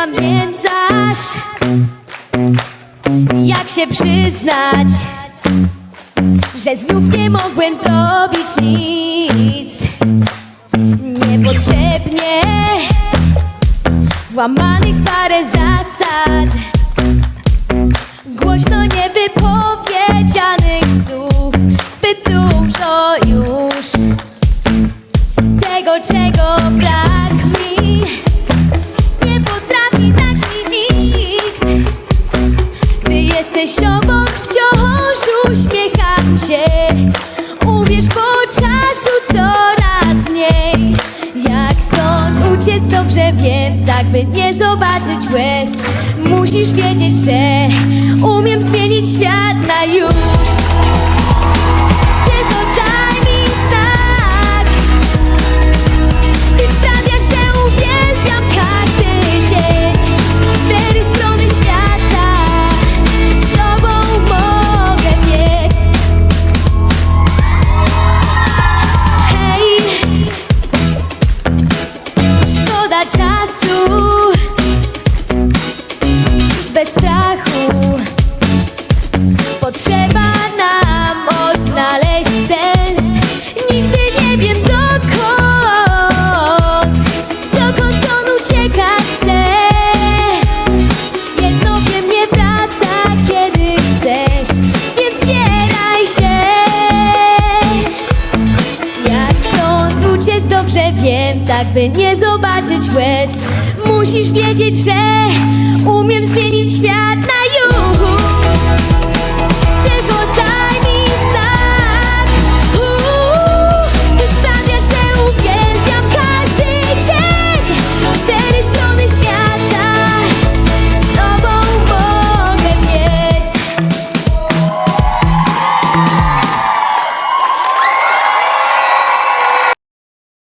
pamiętasz Jak się przyznać Że znów nie mogłem zrobić nic? Niepotrzebnie Złamanych parę zasad Głośno niewypowiedzianych słów Zbyt dużo już Tego czego brak jesteś obok wciąż uśmiecham się. Uwierz, bo czasu coraz mniej. Jak stąd uciec dobrze wiem Tak by nie zobaczyć łez. Musisz wiedzieć, że Umiem zmienić świat na już Czasu. Dziś bez strachu. Potrzeba nam odnaleźć sens. Nigdy nie wiem wiem Tak by nie zobaczyć łez. Musisz wiedzieć, że Umiem zmienić świat na już